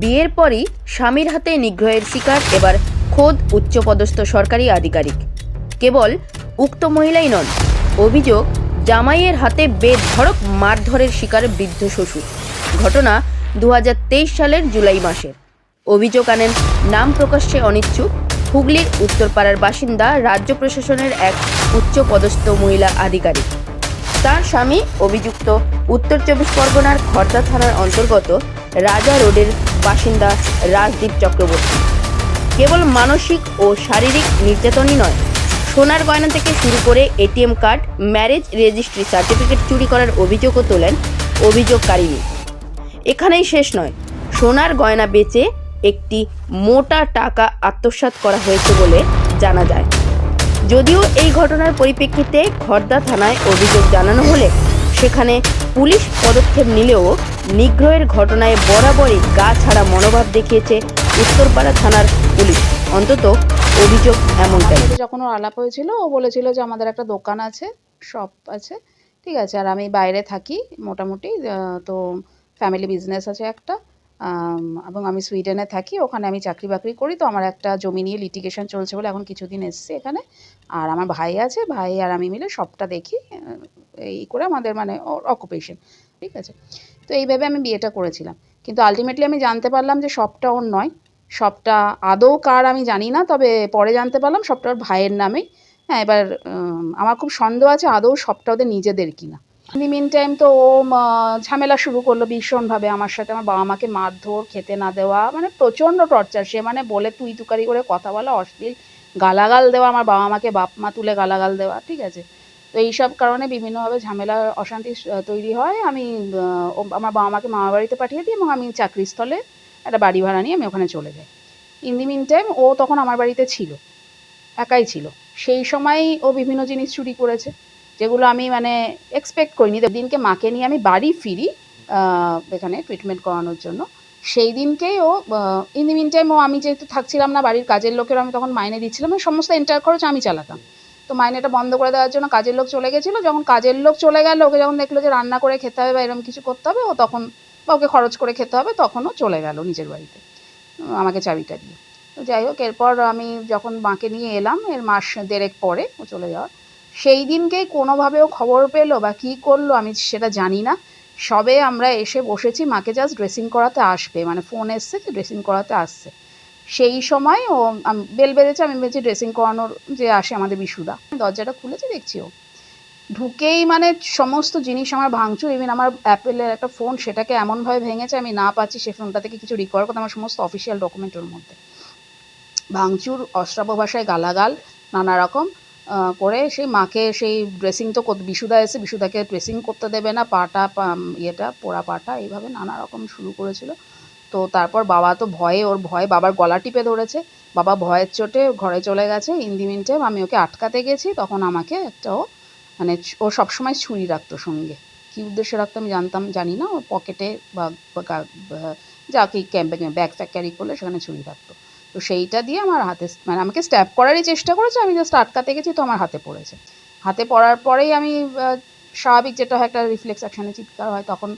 বিয়ের পরই স্বামীর হাতে নিগ্রহের শিকার এবার খোদ উচ্চপদস্থ সরকারি আধিকারিক। কেবল উক্ত মহিলাই নন, অভিযোগ জামাইয়ের হাতে বেধড়ক মারধরের শিকার বৃদ্ধ শ্বশুর। ঘটনা দু হাজার তেইশ সালের জুলাই মাসের অভিযোগ আনেন, নাম প্রকাশ্যে অনিচ্ছুক, হুগলির উত্তরপাড়ার বাসিন্দা রাজ্য প্রশাসনের এক উচ্চপদস্থ মহিলা আধিকারিক। তার স্বামী অভিযুক্ত উত্তর চব্বিশ পরগনার খর্দা থানার অন্তর্গত রাজা রোডের বাসিন্দা রাজদীপ চক্রবর্তী। কেবল মানসিক ও শারীরিক নির্যাতনই নয়, সোনার গয়না থেকে শুরু করে ATM card, marriage registry certificate চুরি করার অভিযোগও তোলেন অভিযোগকারিনী এখানেই শেষ নয়, সোনার গয়না বেচে একটি মোটা টাকা আত্মসাৎ করা হয়েছে বলে জানা যায়। যদিও এই ঘটনার পরিপ্রেক্ষিতে খর্দা থানায় অভিযোগ জানানো হলে সেখানে পুলিশ পদক্ষেপ নিলেও নিগ্রহের ঘটনায় বরাবরই গা ছাড়া মনোভাব দেখিয়েছে উত্তরপাড়া থানার পুলিশ। অন্তত অভিযোগ এমনটাই। যখন ওর আলাপ হয়েছিল, ও বলেছিল যে আমাদের একটা দোকান আছে, শপ আছে, ঠিক আছে, আর আমি বাইরে থাকি মোটামুটি তো ফ্যামিলি বিজনেস আছে একটা এবং আমি সুইডেনে থাকি, ওখানে আমি চাকরি বাকরি করি, তো আমার একটা জমি নিয়ে লিটিগেশন চলছে বলে এখন কিছুদিন এসছে এখানে। আর আমার ভাই আছে, ভাই আর আমি মিলে সবটা দেখি এই করে আমাদের মানে অকুপেশন ঠিক আছে? তো এইভাবে আমি বিয়েটা করেছিলাম। কিন্তু আলটিমেটলি আমি জানতে পারলাম যে সবটা ওর নয়। সবটা আদৌ কার আমি জানি না, তবে পরে জানতে পারলাম সবটা ওর ভাইয়ের নামেই। হ্যাঁ এবার আমার খুব সন্দেহ আছে আদৌ সবটা ওদের নিজেদের কিনা। ইন মিন টাইম তো ও ঝামেলা শুরু করল ভীষণভাবে আমার সাথে। আমার বাবা মাকে মারধর, খেতে না দেওয়া মানে প্রচণ্ড টর্চার সে মানে বলে তুই তুকারি করে কথা বলা, অশ্লীল গালাগাল দেওয়া, আমার বাবা মাকে বাপ মা তুলে গালাগাল দেওয়া, ঠিক আছে? তো এইসব কারণে বিভিন্নভাবে ঝামেলা, অশান্তি তৈরি হয়। আমি আমার বাবা মাকে মামা বাড়িতে পাঠিয়ে দিই এবং আমি চাকরিস্থলে একটা বাড়ি ভাড়া নিয়ে আমি ওখানে চলে যাই। ইন দি মিন টাইম ও তখন আমার বাড়িতে ছিল, একাই ছিল। সেই সময়ই ও বিভিন্ন জিনিস চুরি করেছে, যেগুলো আমি মানে এক্সপেক্ট করিনি। দিনকে মাকে নিয়ে আমি বাড়ি ফিরি এখানে ট্রিটমেন্ট করানোর জন্য। সেই দিনকেই ও ইন দি মিন টাইম ও আমি যেহেতু থাকছিলাম না, বাড়ির কাজের লোকের আমি তখন মাইনে দিচ্ছিলাম সমস্ত এন্টার খরচ আমি চালাতাম। তো মাইনেটা বন্ধ করে দেওয়ার জন্য কাজের লোক চলে গেছিল। যখন কাজের লোক চলে গেল, ওকে যখন দেখল যে রান্না করে খেতে হবে বা এরকম কিছু করতে হবে, ও তখন বা ওকে খরচ করে খেতে হবে তখনও চলে গেল নিজের বাড়িতে। আমাকে চাবিটা দিয়ে। তো যাই হোক, এরপর আমি যখন মাকে নিয়ে এলাম, এর মাস দেড়েক পরে ও চলে যাওয়ার, সেই দিনকেই কোনোভাবে ও খবর পেল বা কী করল আমি সেটা জানি না। সবে আমরা এসে বসেছি, মাকে জাস্ট ড্রেসিং করাতে আসবে মানে ফোন এসছে যে ড্রেসিং করাতে আসছে। সেই সময় ও বেল বেঁধেছে, আমি ভেবেছি ড্রেসিং করানোর যে আসে আমাদের বিশুদা। দরজাটা খুলেছে, দেখছি ও। ঢুকেই মানে সমস্ত জিনিস আমার ভাঙচুর ইভেন আমার অ্যাপেলের একটা ফোন সেটাকে এমনভাবে ভেঙেছে, আমি না পাচ্ছি সে ফোনটা থেকে কিছু রিকভার করতে, আমার সমস্ত অফিসিয়াল ডকুমেন্টের মধ্যে। ভাঙচুর অশ্রাব্য ভাষায় গালাগাল, নানা রকম করে সেই মাকে সেই ড্রেসিং তো বিশুদা এসে বিশুদাকে ড্রেসিং করতে দেবে না, পাটা ইয়েটা, পোড়া পাটা, এইভাবে নানা রকম শুরু করেছিল। তো তারপর বাবা তো ভয়ে, ওর ভয়ে বাবার গলা টিপে ধরেছে। বাবা ভয়ের চোটে ঘরে চলে গেছে ইন দি মিন টাইম আমি ওকে আটকাতে গেছি, তখন আমাকে একটা ও মানে ও সবসময় ছুরি রাখতো সঙ্গে। কী উদ্দেশ্যে রাখতো আমি জানতাম, জানি না ও পকেটে বা যা কি ব্যাগ ট্যাগ ক্যারি করলে সেখানে ছুরি রাখতো। তো সেইটা দিয়ে আমার হাতে মানে আমাকে স্ট্যাপ করারই চেষ্টা করেছে, আমি জাস্ট আটকাতে গেছি তো আমার হাতে পড়েছে। হাতে পড়ার পরেই আমি স্বাভাবিক যেটা হয়, একটা রিফ্লেক্স অ্যাকশানে চিৎকার হয়, তখন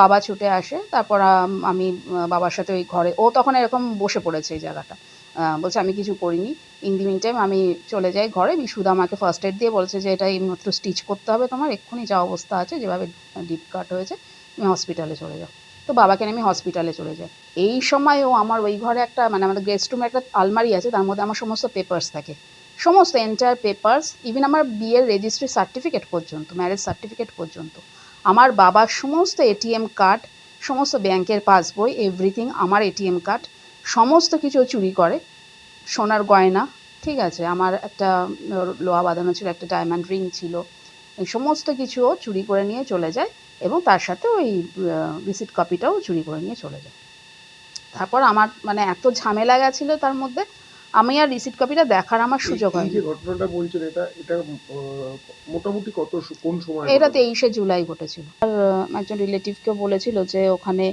বাবা ছুটে আসে, তারপর, আমি বাবার সাথে ওই ঘরে, ও তখন এরকম বসে পড়েছে এই জায়গাটা। বলছে, আমি কিছু করিনি। ইন দি মিন টাইম আমি চলে যাই ঘরে। বিশুদা আমাকে ফার্স্ট এড দিয়ে বলছে যে, এটা এইমাত্র স্টিচ করতে হবে তোমার। এক্ষুনি যা অবস্থা আছে, যেভাবে ডিপ কাট হয়েছে, তুমি হসপিটালে চলে যাও। তো বাবাকে আমি হসপিটালে চলে যাই। এই সময় ও আমার ওই ঘরে একটা মানে আমাদের গেস্ট রুমে একটা আলমারি আছে, তার মধ্যে আমার সমস্ত পেপার্স থাকে। সমস্ত এন্টায়ার পেপার্স ইভেন আমার বিয়ের রেজিস্ট্রি সার্টিফিকেট পর্যন্ত ম্যারেজ সার্টিফিকেট পর্যন্ত। আমার বাবার সমস্ত এটিএম কার্ড, সমস্ত ব্যাংকের পাসবই এভরিথিং আমার এটিএম কার্ড, সমস্ত কিছু চুরি করে, সোনার গয়না, ঠিক আছে, আমার একটা লোহা বাঁধানো ছিল, একটা ডায়মন্ড রিং ছিল, এই সমস্ত কিছু ও চুরি করে নিয়ে চলে যায় এবং তার সাথে ওই রিসিট কপিটাও চুরি করে নিয়ে চলে যায়। তারপর আমার মানে এত ঝামেলা গেছিল তার মধ্যে আমি আর রিসিট কপিটা দেখার আমার সুযোগ এই যে ঘটনাটা বলছেন এটা এটা মোটামুটি কত কোন সময় এটা? তেইশে জুলাই ঘটেছিল। আর একজন রিলেটিভকেও বলেছিল যে ওখানে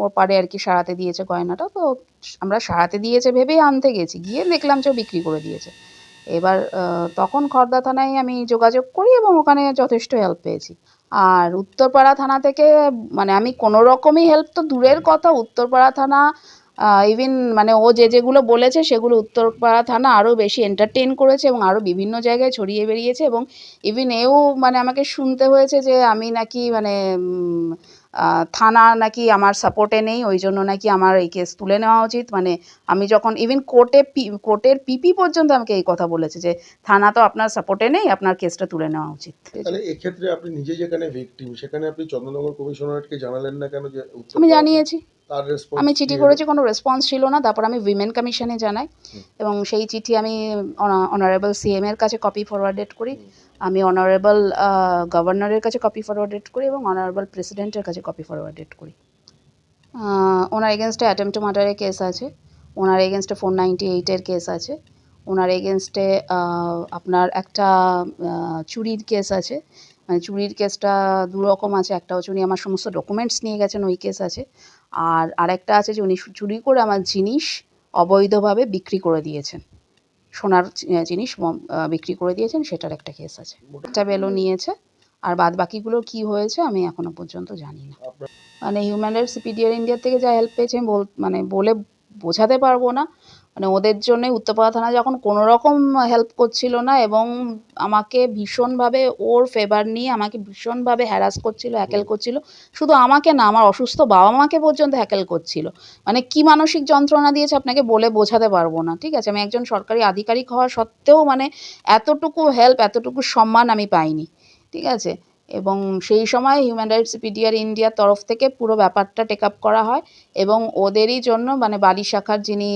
ওর পাড়ে আর কি সারাতে দিয়েছে গয়নাটা তো আমরা সারাতে দিয়েছে ভেবেই আনতে গেছি। গিয়ে দেখলাম যে বিক্রি করে দিয়েছে। এবার তখন খর্দা থানায় আমি যোগাযোগ করি এবং ওখানে যথেষ্ট হেল্প পেয়েছি। আর উত্তরপাড়া থানা থেকে মানে আমি কোনো রকমই হেল্প তো দূরের কথা উত্তরপাড়া থানা ইভিন মানে ও যে যেগুলো বলেছে সেগুলো উত্তরপাড়া থানা আরও বেশি এন্টারটেন করেছে এবং আরও বিভিন্ন জায়গায় ছড়িয়ে বেরিয়েছে এবং ইভিন এও মানে আমাকে শুনতে হয়েছে যে আমি নাকি মানে থানা নাকি আমার সাপোর্টে নেই ওই জন্য নাকি আমার এই কেস তুলে নেওয়া উচিত। মানে আমি যখন ইভিন কোর্টে কোর্টের পিপি পর্যন্ত আমাকে এই কথা বলেছে যে থানা তো আপনার সাপোর্টে নেই আপনার কেসটা তুলে নেওয়া উচিত। তাহলে এক্ষেত্রে আপনি নিজে যেখানে ভিকটিম সেখানে আপনি চন্দ্রনগর কমিশনারেটকে জানালেন না কেন যে আমি জানিয়েছি। আমি চিঠি করেছি কোনো রেসপন্স ছিল না। তারপর আমি উইমেন কমিশনে জানাই এবং সেই চিঠি আমি অনারেবল সিএম এর কাছে কপি ফরওয়ার্ডেড করি। আমি অনারেবল গভর্নরের কাছে কপি ফরওয়ার্ডেড করি এবং অনারেবল প্রেসিডেন্টের কাছে কপি ফরওয়ার্ডেড করি। ওনার এগেনস্টে অ্যাটেম্প টু মার্ডারের কেস আছে। ওনার এগেনস্টে ফোর নাইনটি এইটের কেস আছে। ওনার এগেনস্টে আপনার একটা চুরির কেস আছে। মানে চুরির কেসটা দু রকম আছে। একটা হচ্ছে উনি আমার সমস্ত ডকুমেন্টস নিয়ে গেছেন ওই কেস আছে। আর আরেকটা আছে যে উনি চুরি করে আমার জিনিস অবৈধভাবে বিক্রি করে দিয়েছেন। সোনার জিনিস বিক্রি করে দিয়েছেন, সেটার একটা কেস আছে। একটা বেলো নিয়েছে, আর বাদ বাকিগুলো কি হয়েছে আমি এখনও পর্যন্ত জানি না। মানে হিউম্যান রাইটস পিডিআর ইন্ডিয়ার থেকে যা হেল্প পেয়েছে বল মানে বলে বোঝাতে পারব না। মানে ওদের জন্য উত্তরপাড়া থানা যখন কোনো রকম হেল্প করছিল না এবং আমাকে ভীষণভাবে ওর ফেভার নিয়ে আমাকে ভীষণভাবে হ্যারাস করছিল হ্যাকেল করছিল। শুধু আমাকে না আমার অসুস্থ বাবা মাকে পর্যন্ত হ্যাকেল করছিল। মানে কি মানসিক যন্ত্রণা দিয়েছে আপনাকে বলে বোঝাতে পারব না ঠিক আছে? আমি একজন সরকারি আধিকারিক হওয়া সত্ত্বেও মানে এতটুকু হেল্প এতটুকু সম্মান আমি পাইনি ঠিক আছে? এবং সেই সময় হিউম্যান রাইটস পিডিআর ইন্ডিয়ার তরফ থেকে পুরো ব্যাপারটা টেক আপ করা হয় এবং ওদেরই জন্য মানে বালি শাখার যিনি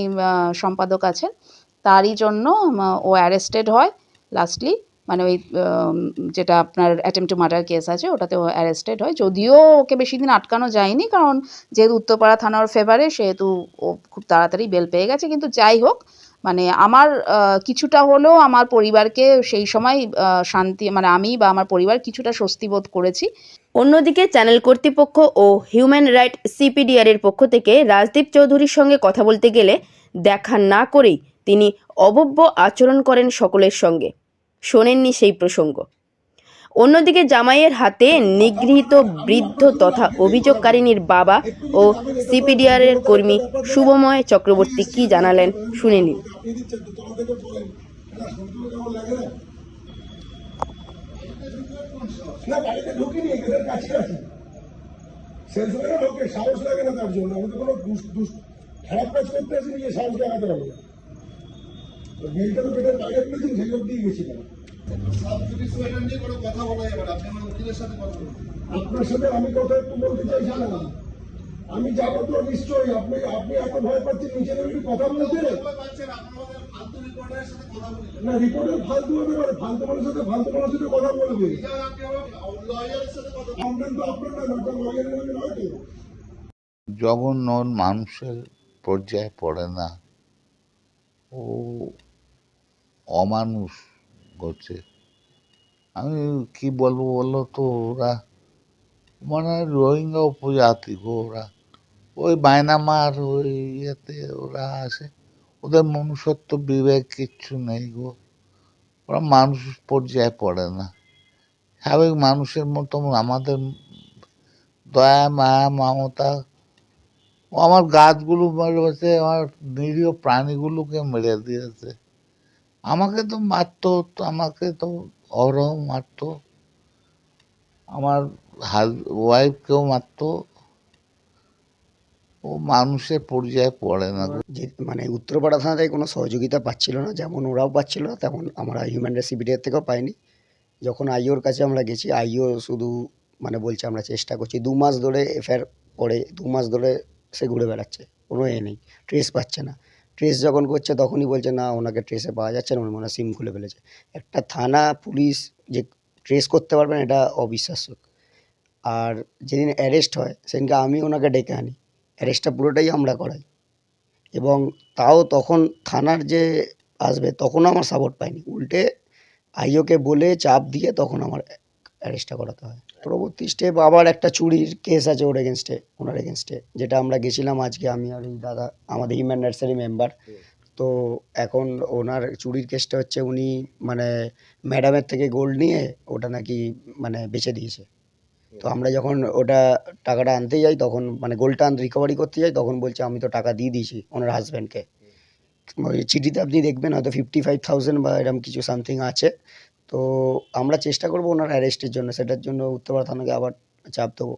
সম্পাদক আছেন, তারই জন্য ও অ্যারেস্টেড হয় লাস্টলি মানে ওই যেটা আপনার অ্যাটেম্প টু মার্ডার কেস আছে ওটাতে ও অ্যারেস্টেড হয়। যদিও ওকে বেশি দিন আটকানো যায়নি, কারণ যেহেতু উত্তরপাড়া থানার ফেভারে সেহেতু ও খুব তাড়াতাড়ি বেল পেয়ে গেছে, কিন্তু যাই হোক মানে আমার কিছুটা হলেও আমার পরিবারকে সেই সময় শান্তি মানে আমি বা আমার পরিবার কিছুটা স্বস্তি বোধ করেছি। অন্যদিকে চ্যানেল কর্তৃপক্ষ ও হিউম্যান রাইট সিপিডিআর এর পক্ষ থেকে রাজদীপ চৌধুরীর সঙ্গে কথা বলতে গেলে দেখা না করেই তিনি অবব্য আচরণ করেন সকলের সঙ্গে। শোনেননি সেই প্রসঙ্গ। অন্যদিকে জামাইয়ের হাতে নিগৃহীত বৃদ্ধ তথা অভিযোগকারিনীর বাবা ও সিপিডিআর এর কর্মী শুভময় চক্রবর্তী কি জানালেন শুনে নিন সাহস লাগে না তার জন্য আমি তো কোনো খারাপ কাজ করতে আসিনি সাহস দেখাতে হবে বিলটা তো পেটের বাইরে সেই দিয়ে গেছিলাম আমি কথা যাব তো নিশ্চয়ই, আপনি আপনি এত ভয় পাচ্ছেন নিচে নেমে কথা বলতে না রিপোর্টের ফালতু হতে পারে ফালতু মানুষের সাথে ফালতু মানুষের সাথে কথা বলবে। কমপ্লেন তো জঘন্য মানুষের পর্যায়ে পড়ে না। ও অমানুষ। করছে আমি কি বলব বলো তো ওরা? মানে রোহিঙ্গা উপজাতি গো ওরা। ওই মায়ানমার ওই ইয়েতে ওরা আসে ওদের মনুষ্যত্ব বিবেক কিচ্ছু নেই গো। ওরা মানুষ পর্যায়ে পড়ে না। স্বাভাবিক মানুষের মতো আমাদের দয়া, মায়া, মমতা। আমার গাছগুলো মেরেছে, আমার নিরীহ প্রাণীগুলোকে মেরে দিয়েছে। আমাকে তো মারতো, আমাকে তো অরহ মারতো। আমার ওয়াইফকেও মারতো। ও মানুষের পর্যায়ে পড়ে না। যে মানে উত্তরপাড়া থানা থেকে কোনো সহযোগিতা পাচ্ছিল না, যেমন ওরাও পাচ্ছিল না, তেমন আমরা হিউম্যান রাইটস সিবিডিআর থেকেও পাইনি। যখন আইওর কাছে আমরা গেছি, আইও শুধু মানে বলছে, আমরা চেষ্টা করছি। দু মাস ধরে এফআইআর করে, দু মাস ধরে সে ঘুরে বেড়াচ্ছে। কোনো এ নেই ট্রেস পাচ্ছে না। ট্রেস যখন করছে, তখনই বলছে, না, ওনাকে ট্রেসে পাওয়া যাচ্ছে না। মনে সিম খুলে ফেলেছে। একটা থানা পুলিশ যে ট্রেস করতে পারবেন, এটা অবিশ্বাস্য আর যেদিন অ্যারেস্ট হয়, সেদিনকে আমি ওনাকে ডেকে আনি। অ্যারেস্টটা পুরোটাই আমরা করাই। এবং তাও তখন থানার যে আসবে, তখনও আমার সাপোর্ট পাইনি উল্টে আইওকে বলে চাপ দিয়ে তখন আমার অ্যারেস্টটা করাতে হয়। পরবর্তী স্টেপ আবার একটা চুরির কেস আছে ওর এগেনস্টে ওনার এগেনস্টে যেটা আমরা গেছিলাম আজকে আমি আর ওই দাদা, আমাদের হিউম্যান নার্সারি মেম্বার তো এখন ওনার চুরির কেসটা হচ্ছে উনি মানে ম্যাডামের থেকে গোল্ড নিয়ে ওটা নাকি মানে বেছে দিয়েছে। তো আমরা যখন ওটা টাকাটা আনতে যাই, তখন মানে গোল্ডটা আন রিকভারি করতে যাই, তখন বলছে আমি তো টাকা দিয়ে দিয়েছি ওনার হাজব্যান্ডকে চিঠিতে আপনি দেখবেন হয়তো ফিফটি ফাইভ থাউজেন্ড বা এরকম কিছু সামথিং আছে। তো আমরা চেষ্টা করব ওনার অ্যারেস্টের জন্য। সেটার জন্য উত্তরপাড়া থানাকে আবার চাপ দেবো।